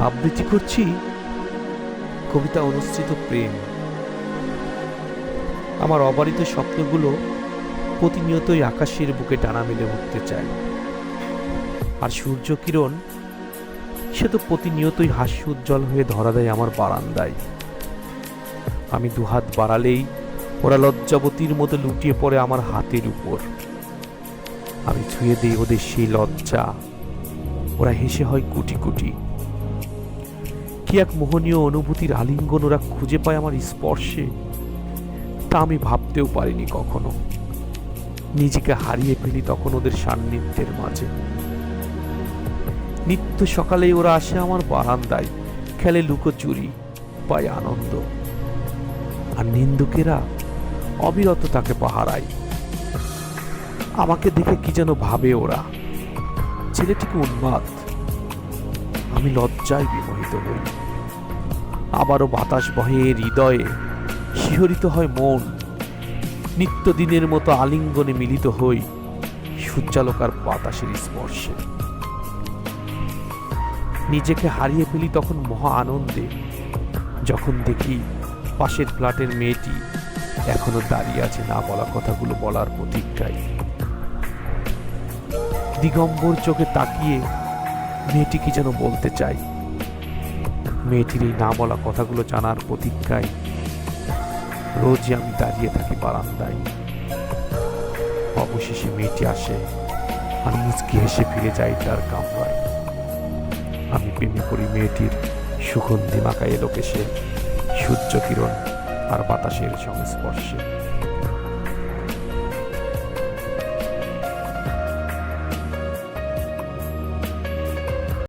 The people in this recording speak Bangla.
আবৃত্তি করছি কবিতা অনুষ্ঠিত প্রেম। আমার অবারিত স্বপ্নগুলো প্রতিনিয়তই আকাশের বুকে ডানা মেলে উঠতে চায়। আর সূর্য কিরণ, সে তো প্রতিনিয়তই হাস্য উজ্জ্বল হয়ে ধরা দেয় আমার বারান্দায়। আমি দুহাত বাড়ালেই ওরা লজ্জাবতীর মতো লুটিয়ে পড়ে আমার হাতের উপর। আমি ছুঁয়ে দিই ওদের সেই লজ্জা। ওরা হেসে হয় কুটি কুটি। কি এক মোহনীয় অনুভূতির আলিঙ্গন ওরা খুঁজে পায় আমার স্পর্শে। তা আমি ভাবতেও পারিনি কখনো। নিজেকে হারিয়ে ফেলি তখন ওদের সান্নিধ্যের মাঝে। নিত্য সকালেই ওরা আসে আমার বারান্দায়, খেলে লুকোচুরি, পায় আনন্দ। আর নিন্দুকেরা অবিরত তাকে পাহারায়। আমাকে দেখে কি যেন ভাবে ওরা। ছেলেটিকে উন্মাদ। আমি লজ্জায় বিমোহিত হই। আবারও বাতাস বহে হৃদয়ে। শিহরিত হয় মন। নিত্যদিনের মতো আলিঙ্গনে মিলিত হই সূর্যালোকার বাতাসের স্পর্শে। নিজেকে হারিয়ে ফেলি তখন মহা আনন্দে। যখন দেখি পাশের ফ্ল্যাটের মেয়েটি এখনও দাঁড়িয়ে আছে না বলা কথাগুলো বলার প্রতীক্ষায় দিগম্বর চোখে তাকিয়ে মেয়েটি কি যেন বলতে চাই মেয়েটির এই না বলা কথাগুলো জানার প্রতীক্ষায় রোজই আমি দাঁড়িয়ে থাকি বারান্দায়। অবশেষে মেয়েটি আসে আর মুচকি হেসে ফিরে যাই তার কামরায়। আমি প্রেমে করি মেয়েটির সুগন্ধি মাখায় লোকেশে সূর্য কিরণ আর বাতাসের সংস্পর্শে।